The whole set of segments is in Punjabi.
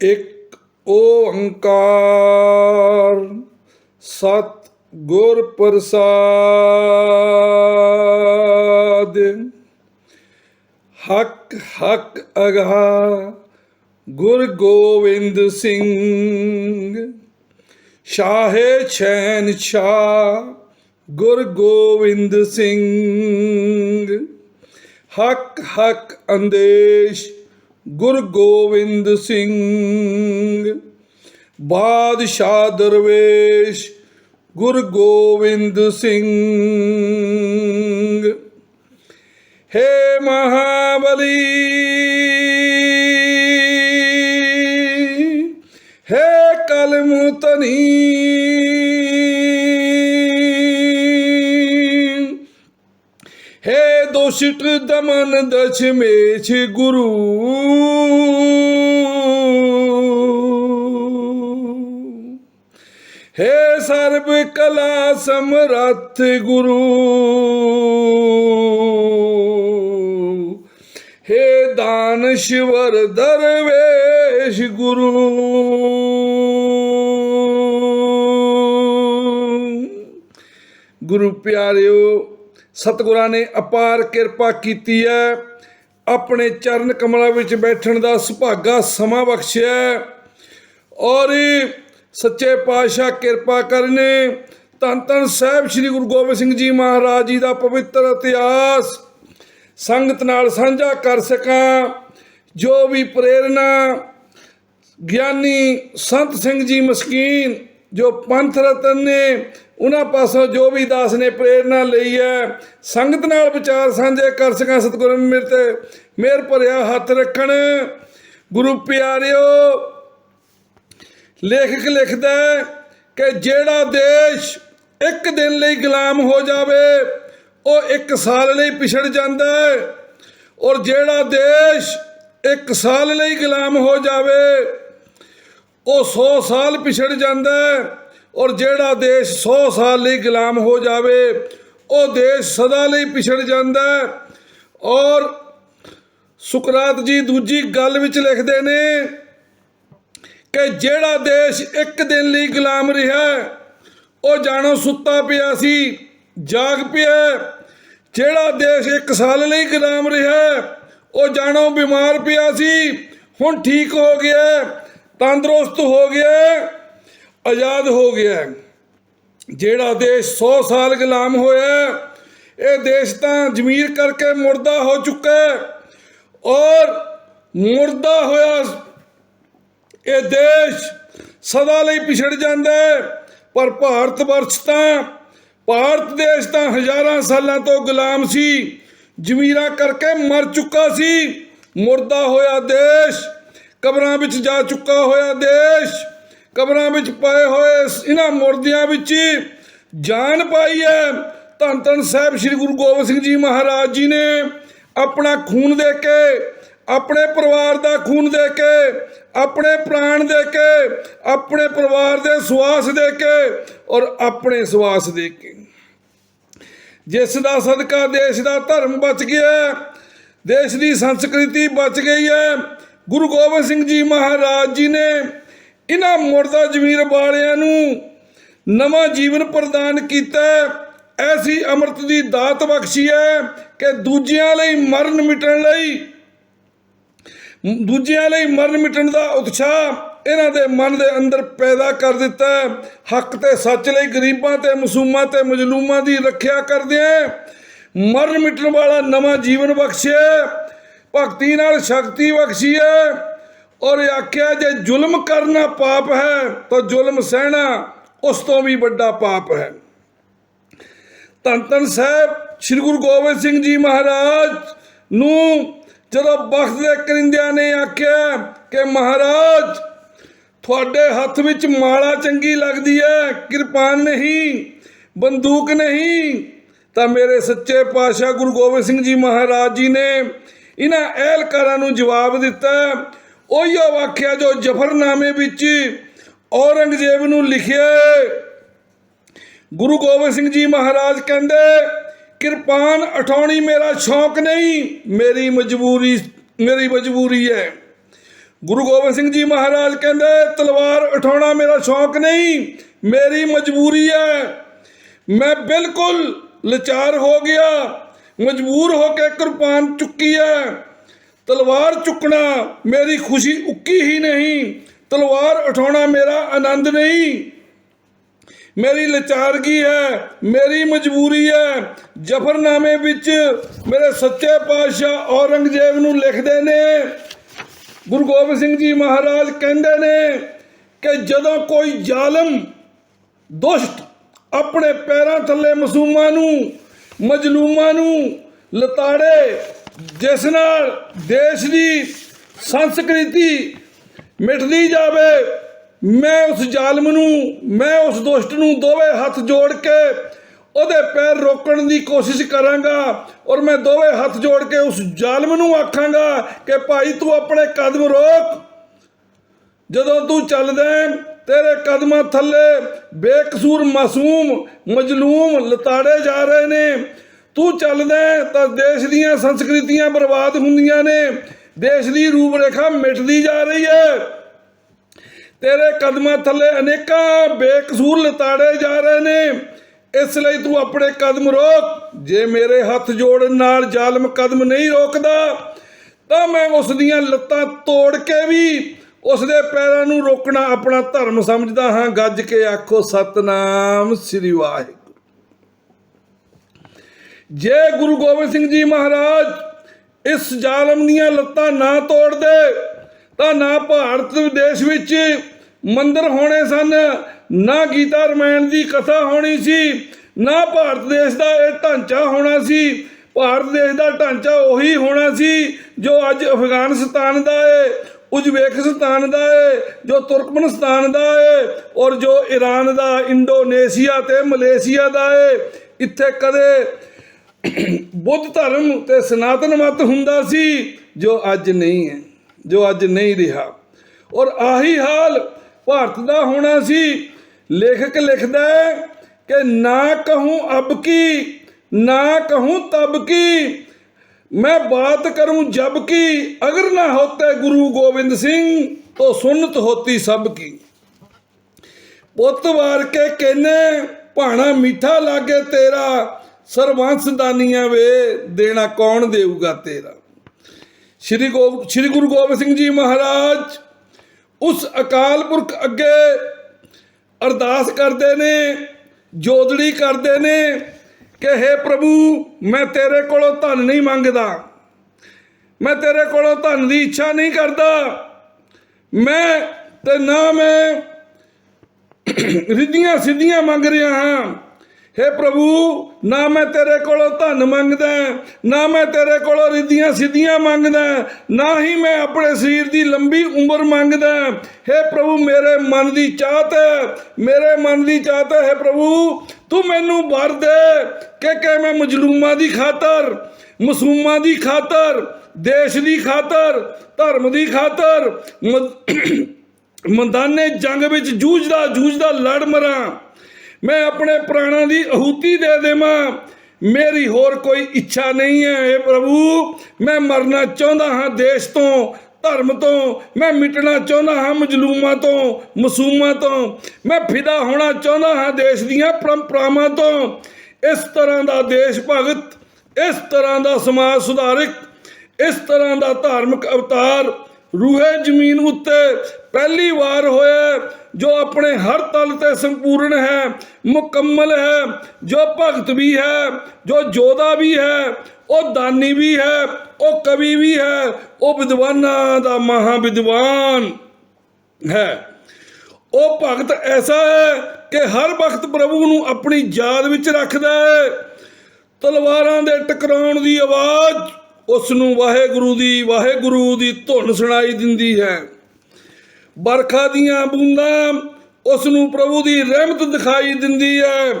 ਇੱਕ ਓੰਕਾਰ ਸਤ ਗੁਰ ਪ੍ਰਸਾਦ ਹਕ ਹਕ ਅਗਾ ਗੁਰ ਗੋਬਿੰਦ ਸਿੰਘ। ਸ਼ਾਹੇ ਛੈਨ ਸ਼ਾਹ ਗੁਰ ਗੋਬਿੰਦ ਸਿੰਘ। ਹਕ ਹਕ ਅੰਦੇਸ਼ ਗੁਰ ਗੋਬਿੰਦ ਸਿੰਘ ਬਾਦਸ਼ਾਹ ਦਰਵੇਸ਼ ਗੁਰ ਗੋਬਿੰਦ ਸਿੰਘ ਹੇ ਮਹਾਬਲੀ ਹੈ ਕਲਮ ਹੈ ਦਮਨ ਦਸ਼ਮੇਸ਼ ਗੁਰੂ। ਹੈ ਸਰਬ ਕਲਾ ਸਮਰੱਥ ਗੁਰੂ। ਹੈ ਦਾਨਸ਼ਵਰ ਦਰਵੇਸ਼ ਗੁਰੂ। ਗੁਰੂ ਪਿਆਰਿਓ ਸਤਿਗੁਰਾਂ ਨੇ ਅਪਾਰ ਕਿਰਪਾ ਕੀਤੀ ਹੈ ਆਪਣੇ ਚਰਨ ਕਮਲਾਂ ਵਿੱਚ ਬੈਠਣ ਦਾ ਸੁਭਾਗਾ ਸਮਾਂ ਬਖਸ਼ਿਆ ਹੈ। ਔਰ ਸੱਚੇ ਪਾਤਸ਼ਾਹ ਕਿਰਪਾ ਕਰਨੇ, ਧੰਨ ਧੰਨ ਸਾਹਿਬ ਸ੍ਰੀ ਗੁਰੂ ਗੋਬਿੰਦ ਸਿੰਘ ਜੀ ਮਹਾਰਾਜ ਜੀ ਦਾ ਪਵਿੱਤਰ ਇਤਿਹਾਸ ਸੰਗਤ ਨਾਲ ਸਾਂਝਾ ਕਰ ਸਕਾਂ ਜੋ ਵੀ ਪ੍ਰੇਰਣਾ ਗਿਆਨੀ ਸੰਤ ਸਿੰਘ ਜੀ ਮਸਕੀਨ, ਜੋ ਪੰਥ ਰਤਨ ਨੇ ਉਹਨਾਂ ਪਾਸੋਂ ਜੋ ਵੀ ਦਾਸ ਨੇ ਪ੍ਰੇਰਣਾ ਲਈ ਹੈ, ਸੰਗਤ ਨਾਲ ਵਿਚਾਰ ਸਾਂਝੇ ਕਰ ਸਕਾਂ ਸਤਿਗੁਰੂ ਮੇਰੇ ਤੇ ਮਿਹਰ ਭਰਿਆ ਹੱਥ ਰੱਖਣ। ਗੁਰੂ ਪਿਆਰਿਓ, ਲੇਖਕ ਲਿਖਦਾ ਕਿ ਜਿਹੜਾ ਦੇਸ਼ ਇੱਕ ਦਿਨ ਲਈ ਗੁਲਾਮ ਹੋ ਜਾਵੇ, ਉਹ ਇੱਕ ਸਾਲ ਲਈ ਪਿਛੜ ਜਾਂਦਾ ਹੈ। ਔਰ ਜਿਹੜਾ ਦੇਸ਼ ਇੱਕ ਸਾਲ ਲਈ ਗੁਲਾਮ ਹੋ ਜਾਵੇ, ਉਹ 100 ਸਾਲ ਪਿਛੜ ਜਾਂਦਾ ਹੈ। ਔਰ ਜਿਹੜਾ ਦੇਸ਼ 100 ਸਾਲ ਲਈ ਗੁਲਾਮ ਹੋ ਜਾਵੇ, ਉਹ ਦੇਸ਼ ਸਦਾ ਲਈ ਪਿਛੜ ਜਾਂਦਾ ਹੈ। ਔਰ ਸੁਕਰਾਤ ਜੀ ਦੂਜੀ ਗੱਲ ਵਿੱਚ ਲਿਖਦੇ ਨੇ ਕਿ ਜਿਹੜਾ ਦੇਸ਼ ਇੱਕ ਦਿਨ ਲਈ ਗੁਲਾਮ ਰਿਹਾ ਉਹ ਜਾਣੋ ਸੁੱਤਾ ਪਿਆ ਸੀ, ਜਾਗ ਪਿਆ ਜਿਹੜਾ ਦੇਸ਼ ਇੱਕ ਸਾਲ ਲਈ ਗੁਲਾਮ ਰਿਹਾ ਉਹ ਜਾਣੋ ਬਿਮਾਰ ਪਿਆ ਸੀ, ਹੁਣ ਠੀਕ ਹੋ ਗਿਆ ਤੰਦਰੁਸਤ ਹੋ ਗਿਆ ਆਜ਼ਾਦ ਹੋ ਗਿਆ ਜਿਹੜਾ ਦੇਸ਼ 100 ਸਾਲ ਗੁਲਾਮ ਹੋਇਆ ਇਹ ਦੇਸ਼ ਤਾਂ ਜ਼ਮੀਰ ਕਰਕੇ ਮੁਰਦਾ ਹੋ ਚੁੱਕਾ ਹੈ ਔਰ ਮੁਰਦਾ ਹੋਇਆ ਇਹ ਦੇਸ਼ ਸਦਾ ਲਈ ਪਿਛੜ ਜਾਂਦਾ ਹੈ। ਪਰ ਭਾਰਤ ਵਰਸ਼ ਤਾਂ, ਭਾਰਤ ਦੇਸ਼ ਤਾਂ ਹਜ਼ਾਰਾਂ ਸਾਲਾਂ ਤੋਂ ਗੁਲਾਮ ਸੀ, ਜ਼ਮੀਰਾਂ ਕਰਕੇ ਮਰ ਚੁੱਕਾ ਸੀ। ਮੁਰਦਾ ਹੋਇਆ ਦੇਸ਼, ਕਬਰਾਂ ਵਿੱਚ ਜਾ ਚੁੱਕਾ ਹੋਇਆ ਦੇਸ਼। ਕਬਰਾਂ ਵਿੱਚ ਪਏ ਹੋਏ ਇਹਨਾਂ ਮੁਰਦਿਆਂ ਵਿੱਚ ਹੀ ਜਾਨ ਪਾਈ ਹੈ। ਧੰਨ ਧੰਨ ਸਾਹਿਬ ਸ੍ਰੀ ਗੁਰੂ ਗੋਬਿੰਦ ਸਿੰਘ ਜੀ ਮਹਾਰਾਜ ਜੀ ਨੇ ਆਪਣਾ ਖੂਨ ਦੇ ਕੇ, ਆਪਣੇ ਪਰਿਵਾਰ ਦਾ ਖੂਨ ਦੇ ਕੇ, ਆਪਣੇ ਪ੍ਰਾਣ ਦੇ ਕੇ, ਆਪਣੇ ਪਰਿਵਾਰ ਦੇ ਸਵਾਸ ਦੇ ਕੇ ਔਰ ਆਪਣੇ ਸਵਾਸ ਦੇ ਕੇ। ਜਿਸ ਦਾ ਸਦਕਾ ਦੇਸ਼ ਦਾ ਧਰਮ ਬਚ ਗਿਆ ਦੇਸ਼ ਦੀ ਸੰਸਕ੍ਰਿਤੀ ਬਚ ਗਈ ਹੈ, ਗੁਰੂ ਗੋਬਿੰਦ ਸਿੰਘ ਜੀ ਮਹਾਰਾਜ ਜੀ ਨੇ ਇਹਨਾਂ ਮੁਰਦਾ ਜ਼ਮੀਰ ਵਾਲਿਆਂ ਨੂੰ ਨਵਾਂ ਜੀਵਨ ਪ੍ਰਦਾਨ ਕੀਤਾ ਐਸੀ ਅੰਮ੍ਰਿਤ ਦੀ ਦਾਤ ਬਖਸ਼ੀ ਹੈ ਕਿ ਦੂਜਿਆਂ ਲਈ ਮਰਨ ਮਿਟਣ ਲਈ, ਦੂਜਿਆਂ ਲਈ ਮਰਨ ਮਿਟਣ ਦਾ ਉਤਸ਼ਾਹ ਇਹਨਾਂ ਦੇ ਮਨ ਦੇ ਅੰਦਰ ਪੈਦਾ ਕਰ ਦਿੱਤਾ ਹੱਕ ਤੇ ਸੱਚ ਲਈ ਗਰੀਬਾਂ ਤੇ ਮਸੂਮਾਂ ਤੇ ਮਜਲੂਮਾਂ ਦੀ ਰੱਖਿਆ ਕਰਦਿਆਂ ਮਰਨ ਮਿਟਣ ਵਾਲਾ ਨਵਾਂ ਜੀਵਨ ਬਖਸ਼ਿਆ ਭਗਤੀ ਨਾਲ ਸ਼ਕਤੀ ਬਖਸ਼ੀ ਹੈ। ਔਰ ਇਹ ਆਖਿਆ ਜੇ ਜ਼ੁਲਮ ਕਰਨਾ ਪਾਪ ਹੈ, ਤਾਂ ਜ਼ੁਲਮ ਸਹਿਣਾ ਉਸ ਤੋਂ ਵੀ ਵੱਡਾ ਪਾਪ ਹੈ। ਧੰਨ ਧੰਨ ਸਾਹਿਬ, ਸ੍ਰੀ ਗੁਰੂ ਗੋਬਿੰਦ ਸਿੰਘ ਜੀ ਮਹਾਰਾਜ ਨੂੰ ਜਦੋਂ ਬਖਤ ਦੇ ਕਰਿੰਦਿਆਂ ਨੇ ਆਖਿਆ ਕਿ ਮਹਾਰਾਜ, ਤੁਹਾਡੇ ਹੱਥ ਵਿੱਚ ਮਾਲਾ ਚੰਗੀ ਲੱਗਦੀ ਹੈ, ਕਿਰਪਾਨ ਨਹੀਂ, ਬੰਦੂਕ ਨਹੀਂ, ਤਾਂ ਮੇਰੇ ਸੱਚੇ ਪਾਤਸ਼ਾਹ ਗੁਰੂ ਗੋਬਿੰਦ ਸਿੰਘ ਜੀ ਮਹਾਰਾਜ ਜੀ ਨੇ ਇਹਨਾਂ ਅਹਿਲਕਾਰਾਂ ਨੂੰ ਜਵਾਬ ਦਿੱਤਾ ਉਹੀ ਵਾਕਿਆ ਜੋ ਜਫਰਨਾਮੇ ਵਿੱਚ ਔਰੰਗਜ਼ੇਬ ਨੂੰ ਲਿਖਿਆ ਗੁਰੂ ਗੋਬਿੰਦ ਸਿੰਘ ਜੀ ਮਹਾਰਾਜ ਕਹਿੰਦੇ, ਕਿਰਪਾਨ ਉਠਾਉਣੀ ਮੇਰਾ ਸ਼ੌਕ ਨਹੀਂ, ਮੇਰੀ ਮਜਬੂਰੀ ਮੇਰੀ ਮਜਬੂਰੀ ਹੈ। ਗੁਰੂ ਗੋਬਿੰਦ ਸਿੰਘ ਜੀ ਮਹਾਰਾਜ ਕਹਿੰਦੇ, ਤਲਵਾਰ ਉਠਾਉਣਾ ਮੇਰਾ ਸ਼ੌਕ ਨਹੀਂ, ਮੇਰੀ ਮਜਬੂਰੀ ਹੈ। ਮੈਂ ਬਿਲਕੁਲ ਲਚਾਰ ਹੋ ਗਿਆ, ਮਜਬੂਰ ਹੋ ਕੇ ਕਿਰਪਾਨ ਚੁੱਕੀ ਹੈ। ਤਲਵਾਰ ਚੁੱਕਣਾ ਮੇਰੀ ਖੁਸ਼ੀ ਉੱਕੀ ਹੀ ਨਹੀਂ। ਤਲਵਾਰ ਉਠਾਉਣਾ ਮੇਰਾ ਆਨੰਦ ਨਹੀਂ। ਮੇਰੀ ਲਚਾਰਗੀ ਹੈ, ਮੇਰੀ ਮਜਬੂਰੀ ਹੈ। ਜਫਰਨਾਮੇ ਵਿੱਚ ਮੇਰੇ ਸੱਚੇ ਪਾਤਸ਼ਾਹ ਔਰੰਗਜ਼ੇਬ ਨੂੰ ਲਿਖਦੇ ਨੇ। ਗੁਰੂ ਗੋਬਿੰਦ ਸਿੰਘ ਜੀ ਮਹਾਰਾਜ ਕਹਿੰਦੇ ਨੇ ਕਿ ਜਦੋਂ ਕੋਈ ਜ਼ਾਲਮ, ਦੁਸ਼ਟ ਆਪਣੇ ਪੈਰਾਂ ਥੱਲੇ ਮਸੂਮਾਂ ਨੂੰ, ਮਜਲੂਮਾਂ ਨੂੰ ਲਤਾੜੇ ਜਿਸ ਨਾਲ ਦੇਸ਼ ਦੀ ਸੰਸਕ੍ਰਿਤੀ ਮਿਟਦੀ ਜਾਵੇ, ਮੈਂ ਉਸ ਜ਼ਾਲਮ ਨੂੰ, ਮੈਂ ਉਸ ਦੁਸ਼ਟ ਨੂੰ ਦੋਵੇਂ ਹੱਥ ਜੋੜ ਕੇ ਉਹਦੇ ਪੈਰ ਰੋਕਣ ਦੀ ਕੋਸ਼ਿਸ਼ ਕਰਾਂਗਾ ਔਰ ਮੈਂ ਦੋਵੇਂ ਹੱਥ ਜੋੜ ਕੇ ਉਸ ਜ਼ਾਲਮ ਨੂੰ ਆਖਾਂਗਾ ਕਿ ਭਾਈ ਤੂੰ ਆਪਣੇ ਕਦਮ ਰੋਕ। ਜਦੋਂ ਤੂੰ ਚੱਲਦਾ ਤੇਰੇ ਕਦਮਾਂ ਥੱਲੇ ਬੇਕਸੂਰ ਮਾਸੂਮ, ਮਜਲੂਮ, ਲਤਾੜੇ ਜਾ ਰਹੇ ਨੇ ਤੂੰ ਚੱਲਦਾ ਤਾਂ ਦੇਸ਼ ਦੀਆਂ ਸੰਸਕ੍ਰਿਤੀਆਂ ਬਰਬਾਦ ਹੁੰਦੀਆਂ ਨੇ। ਦੇਸ਼ ਦੀ ਰੂਪਰੇਖਾ ਮਿਟਦੀ ਜਾ ਰਹੀ ਹੈ। ਤੇਰੇ ਕਦਮਾਂ ਥੱਲੇ ਅਨੇਕਾਂ ਬੇਕਸੂਰ ਲਤਾੜੇ ਜਾ ਰਹੇ ਨੇ। ਇਸ ਲਈ ਤੂੰ ਆਪਣੇ ਕਦਮ ਰੋਕ। ਜੇ ਮੇਰੇ ਹੱਥ ਜੋੜਨ ਨਾਲ ਜ਼ਾਲਮ ਕਦਮ ਨਹੀਂ ਰੋਕਦਾ, ਤਾਂ ਮੈਂ ਉਸ ਦੀਆਂ ਲੱਤਾਂ ਤੋੜ ਕੇ ਵੀ ਉਸ ਦੇ ਪੈਰਾਂ ਨੂੰ ਰੋਕਣਾ ਆਪਣਾ ਧਰਮ ਸਮਝਦਾ ਹਾਂ। ਗੱਜ ਕੇ ਆਖੋ, ਸਤਨਾਮ ਸ੍ਰੀ ਵਾਹਿਗੁਰੂ। ਜੇ ਗੁਰੂ ਗੋਬਿੰਦ ਸਿੰਘ ਜੀ ਮਹਾਰਾਜ ਇਸ ਜ਼ਾਲਮ ਦੀਆਂ ਲੱਤਾਂ ਨਾ ਤੋੜਦੇ, ਤਾਂ ਨਾ ਭਾਰਤ ਦੇਸ਼ ਵਿੱਚ ਮੰਦਰ ਹੋਣੇ ਸਨ, ਨਾ ਗੀਤਾ ਰਮਾਇਣ ਦੀ ਕਥਾ ਹੋਣੀ ਸੀ, ਨਾ ਭਾਰਤ ਦੇਸ਼ ਦਾ ਇਹ ਢਾਂਚਾ ਹੋਣਾ ਸੀ। ਭਾਰਤ ਦੇਸ਼ ਦਾ ਢਾਂਚਾ ਉਹੀ ਹੋਣਾ ਸੀ, ਜੋ ਅੱਜ ਅਫਗਾਨਿਸਤਾਨ ਦਾ ਹੈ ਉਜ਼ਬੇਕਿਸਤਾਨ ਦਾ ਹੈ ਜੋ ਤੁਰਕਮਨਿਸਤਾਨ ਦਾ ਹੈ ਔਰ ਜੋ ਈਰਾਨ ਦਾ, ਇੰਡੋਨੇਸ਼ੀਆ ਤੇ ਮਲੇਸ਼ੀਆ ਦਾ ਹੈ ਇੱਥੇ ਕਦੇ ਬੁੱਧ ਧਰਮ ਤੇ ਸਨਾਤਨ ਮਤ ਹੁੰਦਾ ਸੀ, ਜੋ ਅੱਜ ਨਹੀਂ ਹੈ, ਜੋ ਅੱਜ ਨਹੀਂ ਰਿਹਾ। ਔਰ ਆਹੀ ਹਾਲ ਭਾਰਤ ਦਾ ਹੋਣਾ ਸੀ। ਲੇਖਕ ਲਿਖਦਾ ਹੈ ਕਿ ਨਾ ਕਹੂੰ ਅਬ ਕੀ, ਨਾ ਕਹੂੰ ਤਬ ਕੀ, ਮੈਂ ਬਾਤ ਕਰੂੰ ਜਬ ਕੀ, ਅਗਰ ਨਾ ਹੋਤੇ ਗੁਰੂ ਗੋਬਿੰਦ ਸਿੰਘ, ਤੋ ਸੁਨਤ ਹੋਤੀ ਸਭ ਕੀ। ਪੁੱਤ ਵਾਰ ਕੇ ਕਹਿੰਨੇ ਭਾਣਾ ਮਿੱਠਾ ਲਾਗੇ ਤੇਰਾ ਸਰਵੰਸ ਦਾਨੀਆਂ ਵੇ ਦੇਣਾ ਕੌਣ ਦੇਊਗਾ ਤੇਰਾ? ਸ਼੍ਰੀ ਗੋ ਸ਼੍ਰੀ ਗੁਰੂ ਗੋਬਿੰਦ ਸਿੰਘ ਜੀ ਮਹਾਰਾਜ ਉਸ ਅਕਾਲ ਪੁਰਖ ਅੱਗੇ ਅਰਦਾਸ ਕਰਦੇ ਨੇ ਜੋਦੜੀ ਕਰਦੇ ਨੇ ਕਿ हे ਪ੍ਰਭੂ, ਮੈਂ ਤੇਰੇ ਕੋਲੋਂ ਧਨ ਨਹੀਂ ਮੰਗਦਾ। ਮੈਂ ਤੇਰੇ ਕੋਲੋਂ ਧਨ ਦੀ ਇੱਛਾ ਨਹੀਂ ਕਰਦਾ। ਮੈਂ ਤੇ ਨਾ ਮੈਂ ਰਿੱਧੀਆਂ ਸਿੱਧੀਆਂ ਮੰਗ ਰਿਹਾ ਹਾਂ। हे ਪ੍ਰਭੂ ਨਾ ਮੈਂ ਤੇਰੇ ਕੋਲੋਂ ਧਨ ਮੰਗਦਾ ਨਾ ਮੈਂ ਤੇਰੇ ਕੋਲੋਂ ਰਿੱਧੀਆਂ ਸਿੱਧੀਆਂ ਮੰਗਦਾ ਨਾ ਹੀ ਮੈਂ ਆਪਣੇ ਸਰੀਰ ਦੀ ਲੰਬੀ ਉਮਰ ਮੰਗਦਾ हे ਪ੍ਰਭੂ ਮੇਰੇ ਮਨ ਦੀ ਚਾਹਤ ਹੈ ਮੇਰੇ ਮਨ ਦੀ ਚਾਹਤ ਹੈ हे ਪ੍ਰਭੂ ਤੂੰ ਮੈਨੂੰ ਵਰ ਦੇ ਕਿ ਕਿ ਮੈਂ ਮਜਲੂਮਾਂ ਦੀ ਖਾਤਰ ਮਾਸੂਮਾਂ ਦੀ ਖਾਤਰ ਦੇਸ਼ ਦੀ ਖਾਤਰ ਧਰਮ ਦੀ ਖਾਤਰ ਮ- ਮੈਦਾਨੇ ਜੰਗ ਵਿੱਚ ਜੂਝਦਾ ਜੂਝਦਾ ਲੜ ਮਰਾਂ ਮੈਂ ਆਪਣੇ ਪ੍ਰਾਣਾਂ ਦੀ ਆਹੂਤੀ ਦੇ ਦੇਵਾਂ। ਮੇਰੀ ਹੋਰ ਕੋਈ ਇੱਛਾ ਨਹੀਂ ਹੈ। ਏ ਪ੍ਰਭੂ, ਮੈਂ ਮਰਨਾ ਚਾਹੁੰਦਾ ਹਾਂ ਦੇਸ਼ ਤੋਂ, ਧਰਮ ਤੋਂ। ਮੈਂ ਮਿਟਣਾ ਚਾਹੁੰਦਾ ਹਾਂ ਮਜਲੂਮਾਂ ਤੋਂ, ਮਸੂਮਾਂ ਤੋਂ। ਮੈਂ ਫਿਦਾ ਹੋਣਾ ਚਾਹੁੰਦਾ ਹਾਂ ਦੇਸ਼ ਦੀਆਂ ਪਰੰਪਰਾਵਾਂ ਤੋਂ। ਇਸ ਤਰ੍ਹਾਂ ਦਾ ਦੇਸ਼ ਭਗਤ, ਇਸ ਤਰ੍ਹਾਂ ਦਾ ਸਮਾਜ ਸੁਧਾਰਕ, ਇਸ ਤਰ੍ਹਾਂ ਦਾ ਧਾਰਮਿਕ ਅਵਤਾਰ ਰੂਹੇ ਜ਼ਮੀਨ ਉੱਤੇ ਪਹਿਲੀ ਵਾਰ ਹੋਇਆ ਜੋ ਆਪਣੇ ਹਰ ਤਲ ਤੇ ਸੰਪੂਰਨ ਹੈ, ਮੁਕੰਮਲ ਹੈ, ਜੋ ਭਗਤ ਵੀ ਹੈ, ਜੋ ਜੋਧਾ ਵੀ ਹੈ, ਉਹ ਦਾਨੀ ਵੀ ਹੈ, ਉਹ ਕਵੀ ਵੀ ਹੈ, ਉਹ ਵਿਦਵਾਨਾਂ ਦਾ ਮਹਾ ਵਿਦਵਾਨ ਹੈ। ਉਹ ਭਗਤ ਐਸਾ ਹੈ ਕਿ ਹਰ ਵਕਤ ਪ੍ਰਭੂ ਨੂੰ ਆਪਣੀ ਯਾਦ ਵਿੱਚ ਰੱਖਦਾ ਹੈ। ਤਲਵਾਰਾਂ ਦੇ ਟਕਰਾਉਣ ਦੀ ਆਵਾਜ਼ ਉਸ ਨੂੰ ਵਾਹਿਗੁਰੂ ਦੀ ਵਾਹਿਗੁਰੂ ਦੀ ਧੁਨ ਸੁਣਾਈ ਦਿੰਦੀ ਹੈ। ਬਰਖਾ ਦੀਆਂ ਬੂੰਦਾਂ ਉਸ ਨੂੰ ਪ੍ਰਭੂ ਦੀ ਰਹਿਮਤ ਦਿਖਾਈ ਦਿੰਦੀ ਹੈ।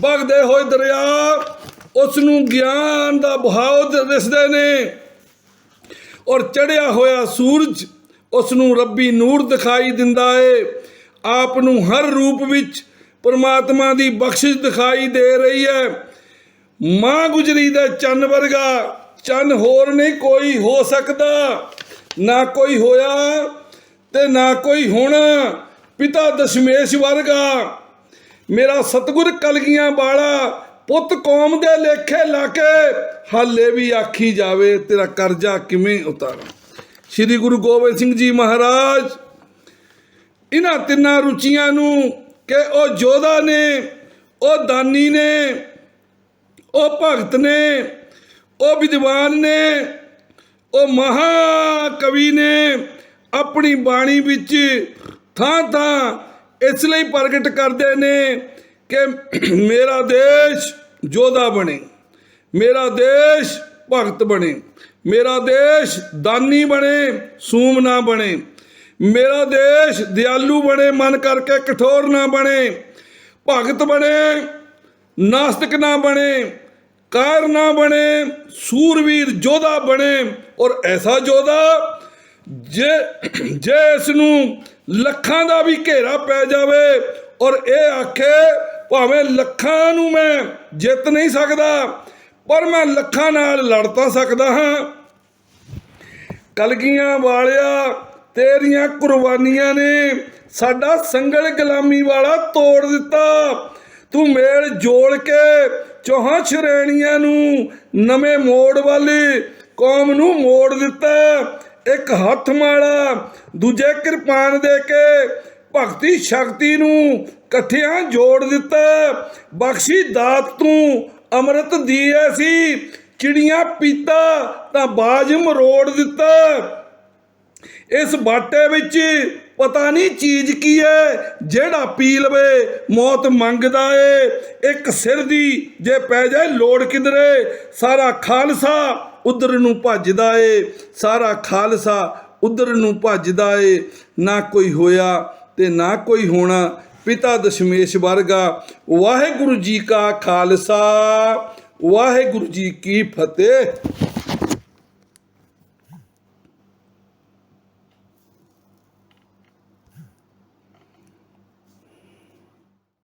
ਵਗਦੇ ਹੋਏ ਦਰਿਆ ਉਸ ਨੂੰ ਗਿਆਨ ਦਾ ਬਹਾਵ ਦਿਸਦੇ ਨੇ। ਔਰ ਚੜਿਆ ਹੋਇਆ ਸੂਰਜ ਉਸ ਨੂੰ ਰੱਬੀ ਨੂਰ ਦਿਖਾਈ ਦਿੰਦਾ ਏ। ਆਪ ਨੂੰ ਹਰ ਰੂਪ ਵਿੱਚ ਪਰਮਾਤਮਾ ਦੀ ਬਖਸ਼ਿਸ਼ ਦਿਖਾਈ ਦੇ ਰਹੀ ਹੈ। ਮਾਂ ਗੁਜਰੀ ਦਾ ਚੰਨ ਵਰਗਾ ਚੰਨ ਹੋਰ ਨਹੀਂ ਕੋਈ ਹੋ ਸਕਦਾ। ਨਾ ਕੋਈ ਹੋਇਆ ਤੇ ਨਾ ਕੋਈ ਹੋਣਾ। ਪਿਤਾ ਦਸ਼ਮੇਸ਼ ਵਰਗਾ। ਮੇਰਾ ਸਤਿਗੁਰ ਕਲਗੀਆਂ ਵਾਲਾ, ਪੁੱਤ ਕੌਮ ਦੇ ਲੇਖੇ ਲਾ ਕੇ ਹਾਲੇ ਵੀ ਆਖੀ ਜਾਵੇ ਤੇਰਾ ਕਰਜ਼ਾ ਕਿਵੇਂ ਉਤਾਰਾਂ। ਸ੍ਰੀ ਗੁਰੂ ਗੋਬਿੰਦ ਸਿੰਘ ਜੀ ਮਹਾਰਾਜ ਇਹਨਾਂ ਤਿੰਨਾਂ ਰੁਚੀਆਂ ਨੂੰ ਕਿ ਉਹ ਜੋਧਾ ਨੇ, ਉਹ ਦਾਨੀ ਨੇ, ਉਹ ਭਗਤ ਨੇ ਉਹ ਵਿਦਵਾਨ ਨੇ, ਉਹ ਮਹਾਕਵੀ ਨੇ ਆਪਣੀ ਬਾਣੀ ਵਿੱਚ ਥਾਂ ਥਾਂ ਇਸ ਲਈ ਪ੍ਰਗਟ ਕਰਦੇ ਨੇ ਕਿ ਮੇਰਾ ਦੇਸ਼ ਜੋਧਾ ਬਣੇ, ਮੇਰਾ ਦੇਸ਼ ਭਗਤ ਬਣੇ, ਮੇਰਾ ਦੇਸ਼ ਦਾਨੀ ਬਣੇ, ਸੂਮ ਨਾ ਬਣੇ, ਮੇਰਾ ਦੇਸ਼ ਦਿਆਲੂ ਬਣੇ, ਮਨ ਕਰਕੇ ਕਠੋਰ ਨਾ ਬਣੇ, ਭਗਤ ਬਣੇ, ਨਾਸਤਿਕ ਨਾ ਬਣੇ ਕਾਰ ਨਾ ਬਣੇ, ਸੂਰਵੀਰ ਜੋਧਾ ਬਣੇ। ਔਰ ਐਸਾ ਜੋਧਾ ਜੇ ਜੇ ਇਸ ਨੂੰ ਲੱਖਾਂ ਦਾ ਵੀ ਘੇਰਾ ਪੈ ਜਾਵੇ, ਔਰ ਇਹ ਆਖੇ, ਭਾਵੇਂ ਲੱਖਾਂ ਨੂੰ ਮੈਂ ਜਿੱਤ ਨਹੀਂ ਸਕਦਾ, ਪਰ ਮੈਂ ਲੱਖਾਂ ਨਾਲ ਲੜ ਤਾਂ ਸਕਦਾ ਹਾਂ। ਕਲਗੀਆਂ ਵਾਲਿਆ, ਤੇਰੀਆਂ ਕੁਰਬਾਨੀਆਂ ਨੇ ਸਾਡਾ ਸੰਗਲ ਗੁਲਾਮੀ ਵਾਲਾ ਤੋੜ ਦਿੱਤਾ। ਤੂੰ ਮੇਲ ਜੋੜ ਕੇ ਚੌਹਾਂ ਸ਼੍ਰੇਣੀਆਂ ਨੂੰ ਨਵੇਂ ਮੋੜ ਵਾਲੀ ਕੌਮ ਨੂੰ ਮੋੜ ਦਿੱਤਾ। ਇੱਕ ਹੱਥ ਮਾਲਾ, ਦੂਜੇ ਕਿਰਪਾਨ ਦੇ ਕੇ ਭਗਤੀ ਸ਼ਕਤੀ ਨੂੰ ਇਕੱਠਿਆਂ ਜੋੜ ਦਿੱਤਾ। ਬਖਸ਼ੀ ਦਾਤ ਤੂੰ ਅੰਮ੍ਰਿਤ ਦੀ ਐਸੀ, ਚਿੜੀਆਂ ਪੀਤਾ ਤਾਂ ਬਾਜ ਮਰੋੜ ਦਿੱਤਾ। ਇਸ ਬਾਟੇ ਵਿੱਚ ਪਤਾ ਨਹੀਂ ਚੀਜ਼ ਕੀ ਹੈ, ਜਿਹੜਾ ਪੀ ਲਵੇ, ਮੌਤ ਮੰਗਦਾ ਏ। ਇੱਕ ਸਿਰ ਦੀ ਜੇ ਪੈ ਜਾਏ, ਲੋੜ ਕਿਧਰੇ? ਸਾਰਾ ਖਾਲਸਾ ਉਧਰ ਨੂੰ ਭੱਜਦਾ ਏ। ਸਾਰਾ ਖਾਲਸਾ ਉਧਰ ਨੂੰ ਭੱਜਦਾ ਏ। ਨਾ ਕੋਈ ਹੋਇਆ ਤੇ ਨਾ ਕੋਈ ਹੋਣਾ, ਪਿਤਾ ਦਸ਼ਮੇਸ਼ ਵਰਗਾ। ਵਾਹਿਗੁਰੂ ਜੀ ਕਾ ਖਾਲਸਾ, ਵਾਹਿਗੁਰੂ ਜੀ ਕੀ ਫਤਿਹ।